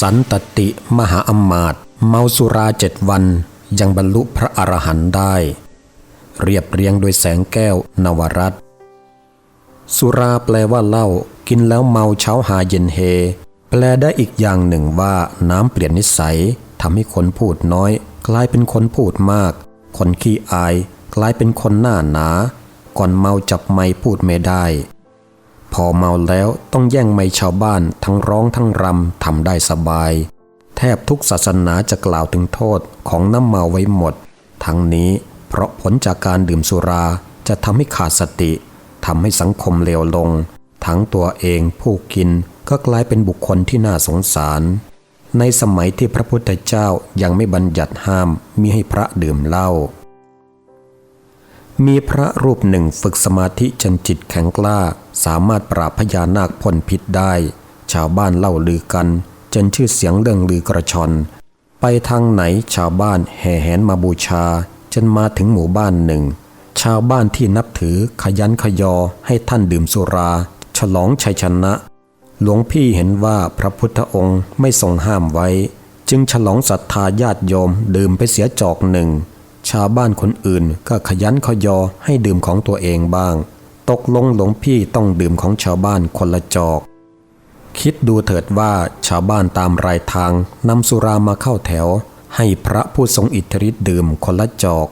สันตติมหาอมาต์เมาสุราเจ็ดวันยังบรรลุพระอรหันต์ได้ เรียบเรียงโดยแสงแก้วนวรัตสุราแปลว่าเหล้ากินแล้วเมาเช้าหาเย็นเฮ แปลได้อีกอย่างหนึ่งว่าน้ำเปลี่ยนนิสัยทำให้คนพูดน้อย กลายเป็นคนพูดมาก คนขี้อาย กลายเป็นคนหน้าหนา ก่อนเมาจับไม้พูดไม่ได้ พอเมาแล้วต้องแย่งไม้ชาวบ้านทั้งร้องทั้งรำทำได้สบาย แทบทุกศาสนาจะกล่าวถึงโทษของน้ำเมาไว้หมด ทั้งนี้เพราะผลจากการดื่มสุราจะทำให้ขาดสติทำให้สังคมเลวลง ทั้งตัวเองผู้กินก็กลายเป็นบุคคลที่น่าสงสาร ในสมัยที่พระพุทธเจ้ายังไม่บัญญัติห้ามมิให้พระดื่มเหล้า มีพระรูปหนึ่งฝึกสมาธิจนจิตแข็งกล้า สามารถปราบพญานาคพ่นพิษได้ ชาวบ้านเล่าลือกัน จนชื่อเสียงเรื่องลือกระชอน ไปทางไหนชาวบ้านแห่แหนมาบูชา จนมาถึงหมู่บ้านหนึ่ง ชาวบ้านที่นับถือขยันขยอให้ท่านดื่มสุรา ฉลองชัยชนะ หลวงพี่เห็นว่าพระพุทธองค์ไม่ทรงห้ามไว้ จึงฉลองศรัทธาญาติโยมดื่มไปเสียจอกหนึ่ง ชาวบ้านคนอื่นก็ขยันขยอให้ดื่มของตัวเองบ้าง ตกลงหลวงพี่ต้องดื่มของชาวบ้านคนละจอก คิดดูเถิดว่าชาวบ้านตามรายทางนำสุรามาเข้าแถว ให้พระผู้ทรงอิทธิฤทธิ์ดื่มคนละจอก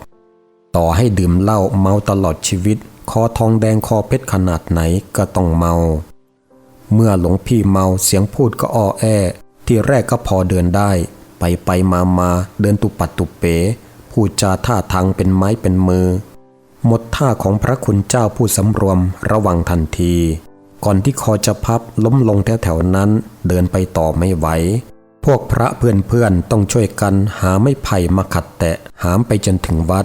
ต่อให้ดื่มเหล้าเมาตลอดชีวิต คอทองแดงคอเพชรขนาดไหนก็ต้องเมา เมื่อหลวงพี่เมาเสียงพูดก็อ้อแอ ที่แรกก็พอเดินได้ ไปไปมามาเดินตุปัดตุเป๋ พูดจาท่าทางเป็นไม้เป็นมือ หมดท่าของพระคุณเจ้าผู้สำรวมระวังทันที ก่อนที่คอจะพับล้มลงแถวๆนั้นเดินไปต่อไม่ไหว พวกพระเพื่อนๆต้องช่วยกันหาไม้ไผ่มาขัดแตะหามไปจนถึงวัด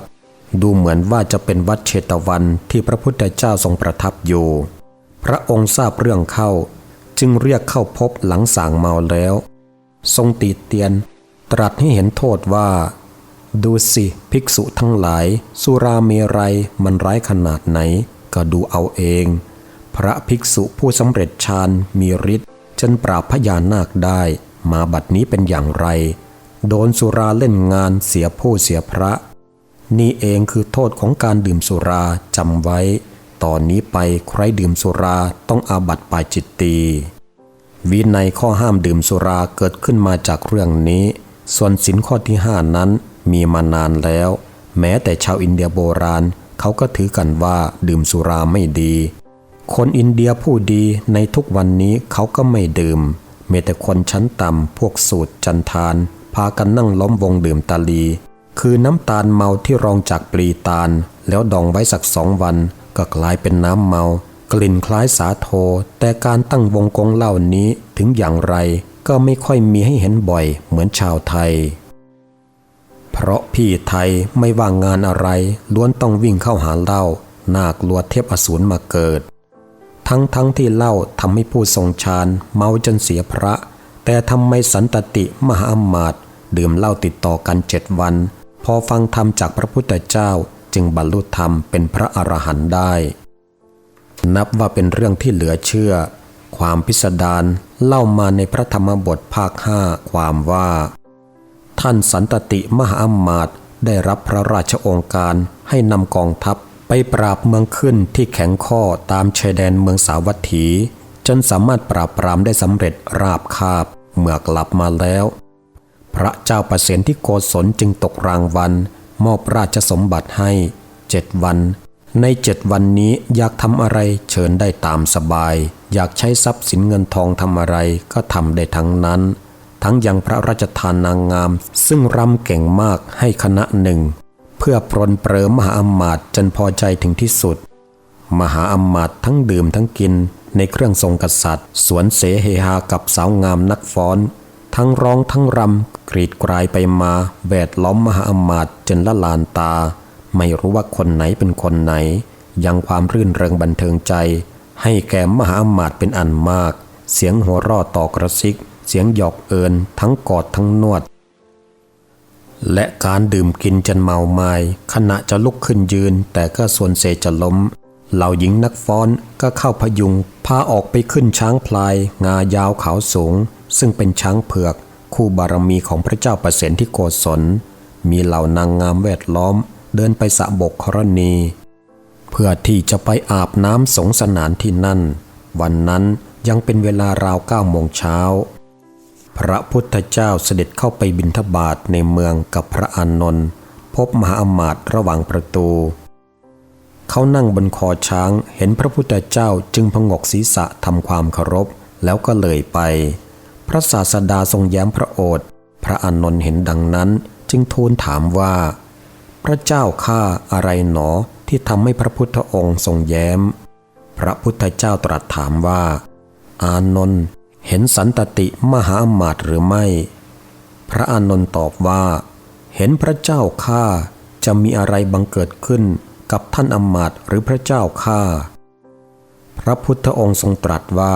ดูเหมือนว่าจะเป็นวัดเชตวันที่พระพุทธเจ้าทรงประทับอยู่ พระองค์ทราบเรื่องเข้า จึงเรียกเข้าพบหลังสางเมาแล้ว ทรงตีเตียนตรัสให้เห็นโทษว่า ดูสิภิกษุทั้งหลาย สุราเมรัยมันร้ายขนาดไหน ก็ดูเอาเอง พระภิกษุผู้สำเร็จฌานมีฤทธิ์จนปราบพญานาคได้ มาบัดนี้เป็นอย่างไร โดนสุราเล่นงานเสียผู้เสียพระ นี่เองคือโทษของการดื่มสุราจำไว้ ตอนนี้ไปใครดื่มสุราต้องอาบัติปาจิตตีวินัยข้อห้ามดื่มสุราเกิดขึ้นมาจากเรื่องนี้ ส่วนสินข้อที่ห้านั้น มีมานานแล้ว แม้แต่ชาวอินเดียโบราณเขาก็ถือกันว่าดื่มสุราไม่ดี คนอินเดียผู้ดีในทุกวันนี้เขาก็ไม่ดื่มเมแต่คนชั้นต่ำพวกสูตรจันทาน พากันนั่งล้อมวงดื่มตาลี คือน้ำตาลเมาที่รองจากปลีตาล แล้วดองไว้สักสองวัน ก็กลายเป็นน้ำเมา กลิ่นคล้ายสาโท แต่การตั้งวงกงเหล้านี้ถึงอย่างไร ก็ไม่ค่อยมีให้เห็นบ่อยเหมือนชาวไทย เพราะพี่ไทยไม่ว่างงานอะไรล้วนต้องวิ่งเข้าหาเหล้าน่ากลัวเทพอสูรมาเกิด ทั้งทั้งที่เหล้าทำให้ผู้ทรงฌานเมาจนเสียพระ แต่ทำไมสันตติมหาอมาตย์ดื่มเหล้าติดต่อกันเจ็ดวัน พอฟังธรรมจากพระพุทธเจ้าจึงบรรลุธรรมเป็นพระอรหันต์ได้ นับว่าเป็นเรื่องที่เหลือเชื่อ ความพิสดารเล่ามาในพระธรรมบทภาคห้าความว่า ท่านสันตติมหาอมาตย์ได้รับพระราชองค์การให้นำกองทัพไปปราบเมืองขึ้นที่แข็งข้อตามชายแดนเมืองสาวัตถี จนสามารถปราบปรามได้สำเร็จราบคาบเมื่อกลับมาแล้ว พระเจ้าประเสนที่โกศลจึงตกรางวัลมอบราชสมบัติให้เจ็ดวัน ในเจ็ดวันนี้อยากทำอะไรเชิญได้ตามสบาย อยากใช้ทรัพย์สินเงินทองทำอะไรก็ทำได้ทั้งนั้น ทั้งยังพระราชทานนางงาม ซึ่งรำเก่งมากให้คณะหนึ่ง เพื่อปรนเปรอมหาอำมาตย์จนพอใจถึงที่สุด มหาอำมาตย์ทั้งดื่มทั้งกินในเครื่องทรงกษัตริย์ สวนเสเฮฮากับสาวงามนักฟ้อน ทั้งร้องทั้งรำกรีดกรายไปมาแวดล้อมมหาอมาตย์จนละลานตา ไม่รู้ว่าคนไหนเป็นคนไหน ยังความรื่นเริงบันเทิงใจ ให้แก่มหาอมาตย์เป็นอันมาก เสียงหัวรอต่อกระซิก เสียงหยอกเอินทั้งกอดทั้งนวด และการดื่มกินจนเมาไมา้ขณะจะลุกขึ้นยืน แต่ก็ส่วนเซจะล้ม เหล่าหญิงนักฟ้อนก็เข้าพยุง พาออกไปขึ้นช้างพลาย งายาวขาวสูง ซึ่งเป็นช้างเผือก คู่บารมีของพระเจ้าประเสนที่โกศล มีเหล่านางงามแวดล้อม เดินไปสะบกครณี เพื่อที่จะไปอาบน้ำสงสนานที่นั่น วันนั้นยังเป็นเวลาราวเก้าโมงเช้า พระพุทธเจ้าเสด็จเข้าไปบิณฑบาตในเมืองกับพระอานนท์พบมหาอมาตย์ระหว่างประตู เขานั่งบนคอช้างเห็นพระพุทธเจ้าจึงพงกศีรษะทำความเคารพแล้วก็เลยไป พระศาสดาทรงแย้มพระโอษฐ์พระอานนท์เห็นดังนั้นจึงทูลถามว่า พระเจ้าข้าอะไรหนอที่ทำให้พระพุทธองค์ทรงแย้ม พระพุทธเจ้าตรัสถามว่า อานนท์ เห็นสันตติมหาอมาตย์หรือไม่ พระอานนท์ตอบว่า เห็นพระเจ้าข้าจะมีอะไรบังเกิดขึ้นกับท่านอมาตย์หรือพระเจ้าข้าพระพุทธองค์ทรงตรัสว่า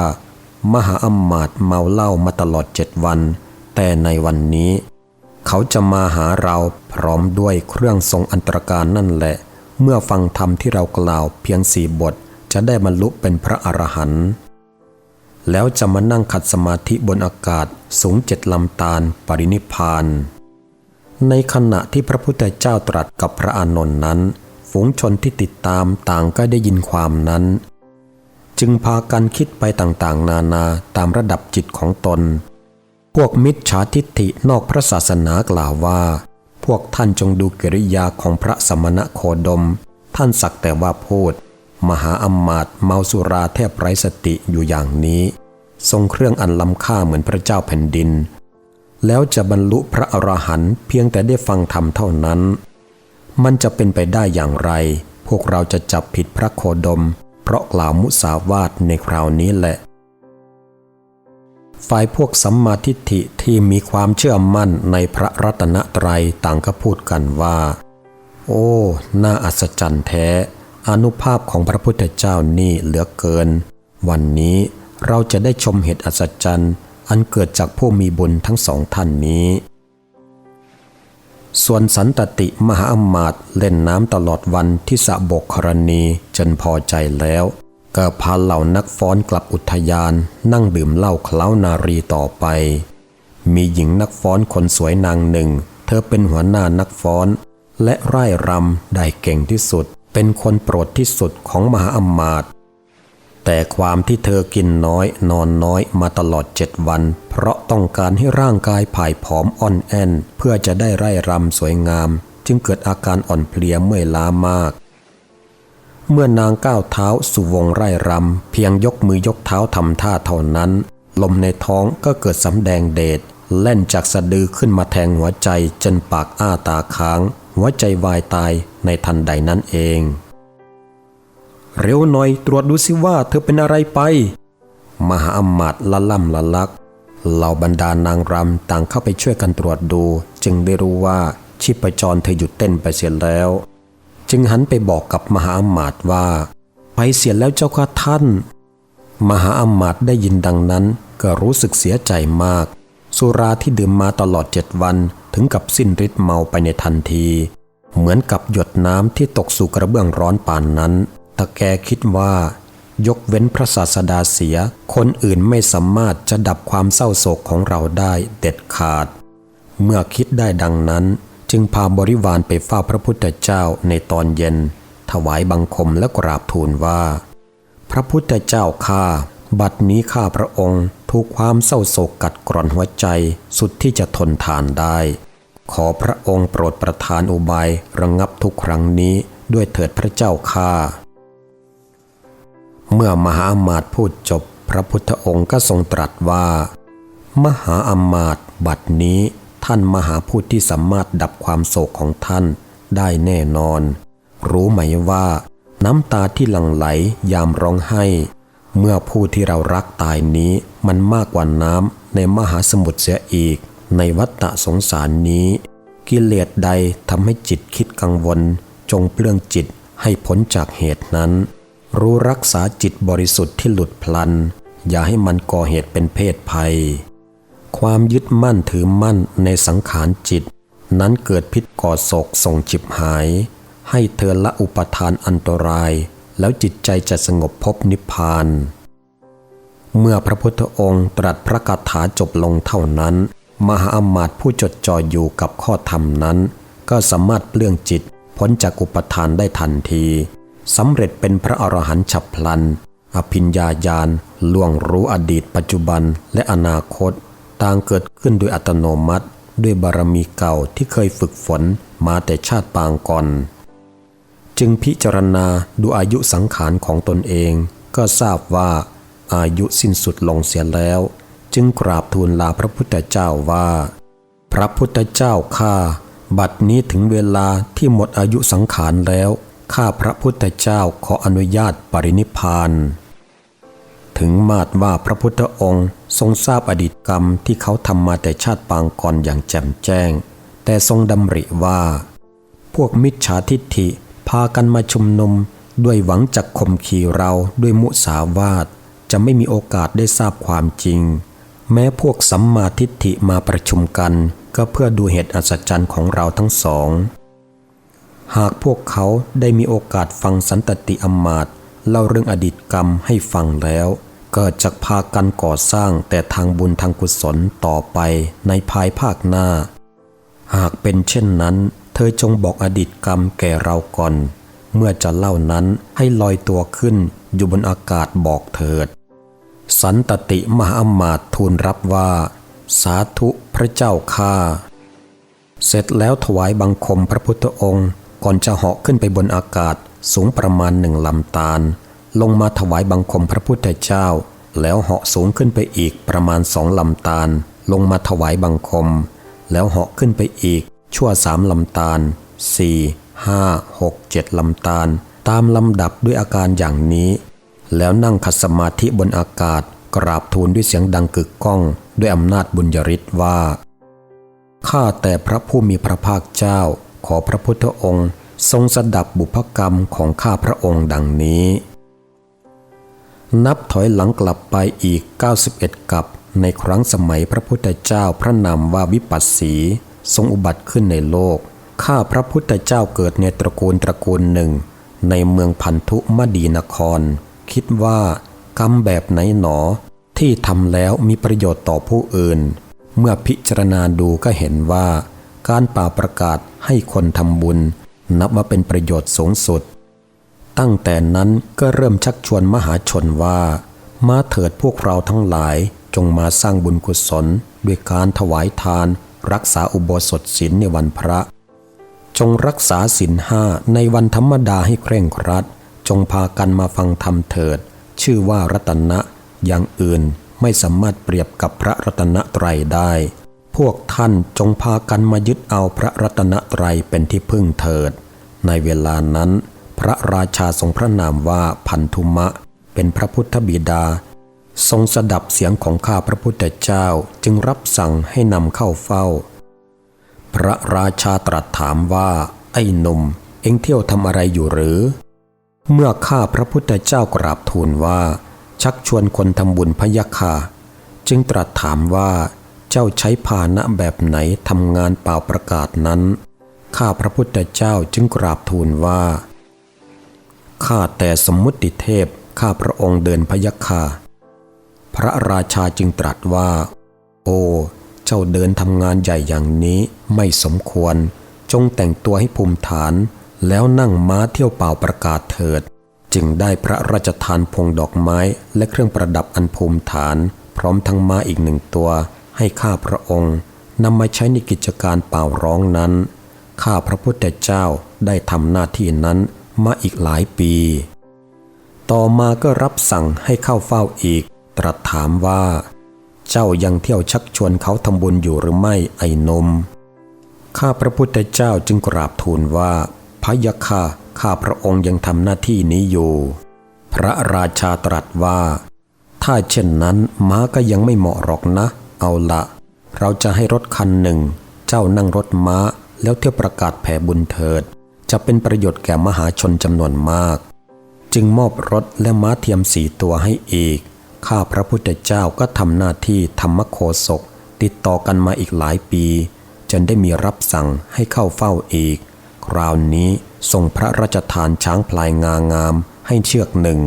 มหาอมาตย์เมาเหล้ามาตลอดเจ็ดวัน แต่ในวันนี้ เขาจะมาหาเราพร้อมด้วยเครื่องทรงอันตรการนั่นแหละ เมื่อฟังธรรมที่เรากล่าวเพียงสี่บทจะได้บรรลุเป็นพระอรหันต์ แล้วจะมานั่งขัดสมาธิบนอากาศสูงเจ็ดลำตาลปรินิพพาน ในขณะที่พระพุทธเจ้าตรัสกับพระอานนท์นั้น ฝูงชนที่ติดตามต่างก็ได้ยินความนั้น จึงพากันคิดไปต่างๆ นานาตามระดับจิตของตน พวกมิจฉาทิฏฐินอกพระศาสนากล่าวว่า พวกท่านจงดูกิริยาของพระสมณะโคดม ท่านสักแต่ว่าพูด มหาอัมมาต์เมาสุราแทบไร้สติอยู่อย่างนี้ ทรงเครื่องอันล้ำค่าเหมือนพระเจ้าแผ่นดิน แล้วจะบรรลุพระอรหันต์เพียงแต่ได้ฟังธรรมเท่านั้น มันจะเป็นไปได้อย่างไร พวกเราจะจับผิดพระโคดม เพราะกล่าวมุสาวาทในคราวนี้แหละฝ่ายพวกสัมมาทิฏฐิที่มีความเชื่อมั่นในพระรัตนตรัยต่างก็พูดกันว่า โอ้ น่าอัศจรรย์แท้ อนุภาพของพระพุทธเจ้านี่เหลือเกิน วันนี้เราจะได้ชมเหตุอัศจรรย์ อันเกิดจากผู้มีบุญทั้งสองท่านนี้ ส่วนสันตติมหาอมาตย์เล่นน้ำตลอดวันที่สะบกครณีจนพอใจแล้วก็พาเหล่านักฟ้อนกลับอุทยานนั่งดื่มเหล้าเคล้านารีต่อไป มีหญิงนักฟ้อนคนสวยนางหนึ่ง เธอเป็นหัวหน้านักฟ้อน และไร่รำได้เก่งที่สุด เป็นคนโปรดที่สุดของมหาอมาตย์แต่ความที่เธอกินน้อยนอนน้อยมาตลอดเจ็ดวัน เพราะต้องการให้ร่างกายผายผอมอ่อนแอนเพื่อจะได้ไร่รำสวยงาม จึงเกิดอาการอ่อนเพลียเมื่อยล้ามาก เมื่อนางก้าวเท้าสู่วงไร่รำเพียงยกมือยกเท้าทำท่าเท่านั้น ลมในท้องก็เกิดสำแดงเดชเล่นจากสะดือขึ้นมาแทงหัวใจจนปากอ้าตาค้าง หัวใจวายตายในทันใดนั้นเอง เร็วหน่อยตรวจดูสิว่าเธอเป็นอะไรไป มหาอมาตย์ละล่ำละลักเหล่าบรรดานางรำต่างเข้าไปช่วยกันตรวจดู จึงได้รู้ว่าชีพจรเธอหยุดเต้นไปเสียแล้ว จึงหันไปบอกกับมหาอมาตย์ว่า ไปเสียแล้วเจ้าค่ะท่าน มหาอมาตย์ได้ยินดังนั้นก็รู้สึกเสียใจมาก สุราที่ดื่มมาตลอดเจ็ดวันถึงกับสิ้นฤทธิ์เมาไปในทันที เหมือนกับหยดน้ำที่ตกสู่กระเบื้องร้อนป่านนั้นตะแกคิดว่า ยกเว้นพระศาสดาเสีย คนอื่นไม่สามารถจะดับความเศร้าโศกของเราได้เด็ดขาด เมื่อคิดได้ดังนั้น จึงพาบริวารไปเฝ้าพระพุทธเจ้าในตอนเย็น ถวายบังคมและกราบทูลว่า พระพุทธเจ้าข้า บัดนี้ข้าพระองค์ถูกความเศร้าโศกกัดกร่อนหัวใจสุดที่จะทนทานได้ ขอพระองค์โปรดประทานอุบายระงงับทุกครั้งนี้ด้วยเถิดพระเจ้าข้าเมื่อมหาอมาตย์พูดจบพระพุทธองค์ก็ทรงตรัสว่า มหาอมาตย์บัดนี้ท่านมหาผู้ที่สามารถดับความโศกของท่านได้แน่นอน รู้ไหมว่า น้ำตาที่หลั่งไหลยามร้องไห้ เมื่อผู้ที่เรารักตายนี้มันมากกว่าน้ำในมหาสมุทรเสียอีก ในวัฏฏะสงสารนี้ กิเลสใดทำให้จิตคิดกังวล จงเปลื้องจิตให้พ้นจากเหตุนั้น รู้รักษาจิตบริสุทธิ์ที่หลุดพลัน อย่าให้มันก่อเหตุเป็นเพศภัย ความยึดมั่นถือมั่นในสังขารจิต นั้นเกิดพิษก่อโศกส่งจิบหาย ให้เธอละอุปทานอันตราย แล้วจิตใจจะสงบพบนิพพาน เมื่อพระพุทธองค์ตรัสพระคาถาจบลงเท่านั้น มหาอมาตย์ผู้จดจ่ออยู่กับข้อธรรมนั้น ก็สามารถเปลื้องจิตพ้นจากอุปทานได้ทันทีสำเร็จเป็นพระอรหันต์ฉับพลัน อภิญญาญาณล่วงรู้อดีตปัจจุบันและอนาคต ต่างเกิดขึ้นโดยอัตโนมัติ ด้วยบารมีเก่าที่เคยฝึกฝนมาแต่ชาติปางก่อน จึงพิจารณาดูอายุสังขารของตนเอง ก็ทราบว่าอายุสิ้นสุดลงเสียแล้ว จึงกราบทูลลาพระพุทธเจ้าว่า พระพุทธเจ้าข้าบัดนี้ถึงเวลาที่หมดอายุสังขารแล้วข้าพระพุทธเจ้าขออนุญาตปรินิพพาน ถึงมาดว่าพระพุทธองค์ทรงทราบอดีตกรรมที่เขาทำมาแต่ชาติปางก่อนอย่างแจ่มแจ้ง แต่ทรงดำริว่า พวกมิจฉาทิฏฐิ พากันมาชุมนุมด้วยหวังจักข่มขีเราด้วยมุสาวาทจะไม่มีโอกาสได้ทราบความจริง แม้พวกสัมมาทิฏฐิมาประชุมกัน ก็เพื่อดูเหตุอัศจรรย์ของเราทั้งสอง หากพวกเขาได้มีโอกาสฟังสันตติอมาตย์เล่าเรื่องอดีตกรรมให้ฟังแล้ว ก็จะพากันก่อสร้างแต่ทางบุญทางกุศลต่อไปในภายภาคหน้า หากเป็นเช่นนั้น เธอจงบอกอดีตกรรมแก่เราก่อน เมื่อจะเล่านั้นให้ลอยตัวขึ้นอยู่บนอากาศบอกเถิด สันตติมหาอมาตทูลรับว่า สาธุพระเจ้าข้าเสร็จแล้วถวายบังคมพระพุทธองค์ ก่อนจะเหาะขึ้นไปบนอากาศสูงประมาณหนึ่งลำตาล ลงมาถวายบังคมพระพุทธเจ้า แล้วเหาะสูงขึ้นไปอีกประมาณสองลำตาล ลงมาถวายบังคม แล้วเหาะขึ้นไปอีก ชั่วสามลำตาลสี่ห้าหกเจ็ดลำตาล ตามลำดับด้วยอาการอย่างนี้ แล้วนั่งขัดสมาธิบนอากาศ กราบทูลด้วยเสียงดังกึกก้อง ด้วยอำนาจบุญยริศว่า ข้าแต่พระผู้มีพระภาคเจ้า ขอพระพุทธองค์ ทรงสดับบุพกรรมของข้าพระองค์ดังนี้ นับถอยหลังกลับไปอีก 91 กับในครั้งสมัยพระพุทธเจ้าพระนามว่าวิปัสสี ทรงอุบัติขึ้นในโลก ข้าพระพุทธเจ้าเกิดในตระกูลตระกูลหนึ่ง ในเมืองพันธุมดีนคร คิดว่ากรรมแบบไหนหนอ ที่ทำแล้วมีประโยชน์ต่อผู้อื่น เมื่อพิจารณาดูก็เห็นว่า การป่าประกาศให้คนทำบุญ นับว่าเป็นประโยชน์สูงสุด ตั้งแต่นั้นก็เริ่มชักชวนมหาชนว่า มาเถิดพวกเราทั้งหลายจงมาสร้างบุญกุศล ด้วยการถวายทาน รักษาอุโบสถศีลในวันพระ จงรักษาศีลห้าในวันธรรมดาให้เคร่งครัด จงพากันมาฟังธรรมเถิด ชื่อว่ารัตนะ อย่างอื่นไม่สามารถเปรียบกับพระรัตนตรัยได้ พวกท่านจงพากันมายึดเอาพระรัตนตรัยเป็นที่พึ่งเถิด ในเวลานั้น พระราชาทรงพระนามว่าพันธุมะ เป็นพระพุทธบิดา ทรงสดับเสียงของข้าพระพุทธเจ้าจึงรับสั่งให้นำเข้าเฝ้า พระราชาตรัสถามว่า ไอ้หนุ่ม เอ็งเที่ยวทำอะไรอยู่หรือ เมื่อข้าพระพุทธเจ้ากราบทูลว่า ชักชวนคนทำบุญพยาคาจึงตรัสถามว่า เจ้าใช้พาหนะแบบไหนทำงานเป่าประกาศนั้น ข้าพระพุทธเจ้าจึงกราบทูลว่าข้าแต่สมมุติเทพข้าพระองค์เดินพยาคา พระราชาจึงตรัสว่า โอ้เจ้าเดินทำงานใหญ่อย่างนี้ไม่สมควร จงแต่งตัวให้ภูมิฐาน แล้วนั่งม้าเที่ยวเป่าประกาศเถิด จึงได้พระราชทานพวงดอกไม้และเครื่องประดับอันภูมิฐาน พร้อมทั้งม้าอีกหนึ่งตัว ให้ข้าพระองค์นำมาใช้ในกิจการเป่าร้องนั้น ข้าพระพุทธเจ้าได้ทำหน้าที่นั้นมาอีกหลายปี ต่อมาก็รับสั่งให้เข้าเฝ้าอีก ตรัสถามว่า เจ้ายังเที่ยวชักชวนเขาทำบุญอยู่หรือไม่ไอ้นม ข้าพระพุทธเจ้าจึงกราบทูลว่าพยะค่ะข้าพระองค์ยังทำหน้าที่นี้อยู่ พระราชาตรัสว่า ถ้าเช่นนั้นม้าก็ยังไม่เหมาะหรอกนะ เอาละ เราจะให้รถคันหนึ่ง เจ้านั่งรถม้าแล้วเที่ยวประกาศแผ่บุญเถิด จะเป็นประโยชน์แก่มหาชนจำนวนมาก จึงมอบรถและม้าเทียมสี่ตัวให้อีก ข้าพระพุทธเจ้าก็ทำหน้าที่ธรรมโคศก ติดต่อกันมาอีกหลายปี จนได้มีรับสั่งให้เข้าเฝ้าอีก คราวนี้ทรงพระราชทานช้างพลายงางามให้เชือกหนึ่ง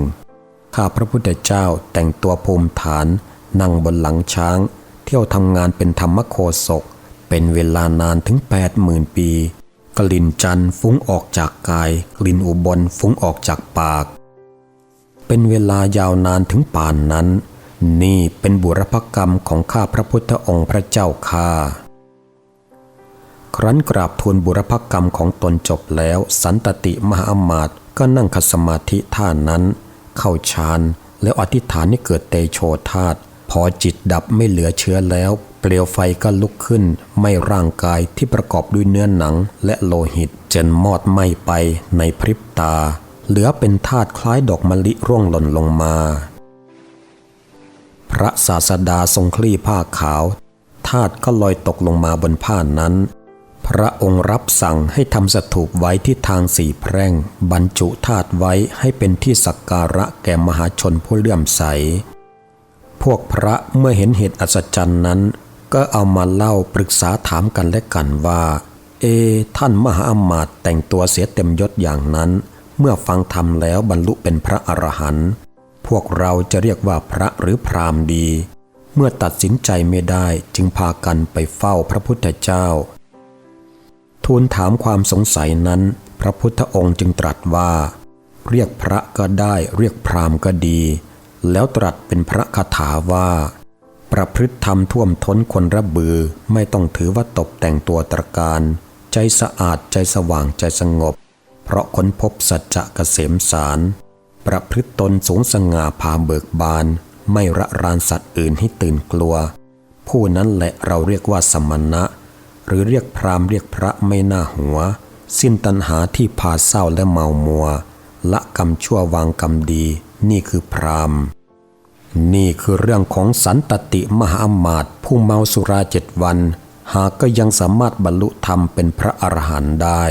ข้าพระพุทธเจ้าแต่งตัวภูมิฐาน นั่งบนหลังช้าง เที่ยวทำงานเป็นธรรมโคศก เป็นเวลานานถึงแปดหมื่นปี กลิ่นจันทร์ฟุ้งออกจากกาย กลิ่นอุบลฟุ้งออกจากปาก เป็นเวลายาวนานถึงป่านนั้น นี่เป็นบุรพกรรมของข้าพระพุทธองค์พระเจ้าข้าครั้นกราบทูลบุรพกรรมของตนจบแล้ว สันตติมหาอมาตย์ก็นั่งคัสมาธิท่านั้น เข้าฌานแล้วอธิษฐานให้เกิดเตโชธาตพอจิตดับไม่เหลือเชื้อแล้ว เปลวไฟก็ลุกขึ้น ไม่ร่างกายที่ประกอบด้วยเนื้อหนังและโลหิตจนมอดไหม้ไปในพริบตา เหลือเป็นธาตุคล้ายดอกมะลิร่วงหล่นลงมา พระศาสดาทรงคลี่ผ้าขาวธาตุก็ลอยตกลงมาบนผ้านั้น พระองค์รับสั่งให้ทำสถูปไว้ที่ทางสี่แพร่ง บรรจุธาตุไว้ให้เป็นที่สักการะแก่มหาชนผู้เลื่อมใส พวกพระเมื่อเห็นเหตุอัศจรรย์นั้น ก็เอามาเล่าปรึกษาถามกันและกันว่า เอ ท่านมหาอมาตย์แต่งตัวเสียเต็มยศอย่างนั้น เมื่อฟังธรรมแล้วบรรลุเป็นพระอรหันต์พวกเราจะเรียกว่าพระหรือพราหมณ์ดี เมื่อตัดสินใจไม่ได้จึงพากันไปเฝ้าพระพุทธเจ้า ทูลถามความสงสัยนั้น พระพุทธองค์จึงตรัสว่า เรียกพระก็ได้เรียกพราหมณ์ก็ดี แล้วตรัสเป็นพระคาถาว่า ประพฤติธรรมท่วมท้นคนระบือไม่ต้องถือว่าตกแต่งตัวตรการ ใจสะอาดใจสว่างใจสงบ เพราะค้นพบสัจจะเกษมสาร ประพฤติตนสูงสง่าพาเบิกบาน ไม่ระรานสัตว์อื่นให้ตื่นกลัว ผู้นั้นแหละเราเรียกว่าสมณะ หรือเรียกพรามเรียกพระไม่น่าหัว สิ้นตัณหาที่พาเศร้าและเมามัว ละกรรมชั่ววางกรรมดี นี่คือพรามนี่คือเรื่องของสันตติมหาอมาตผู้เมาสุราเจ็ดวัน หากก็ยังสามารถบรรลุธรรมเป็นพระอรหันต์ได้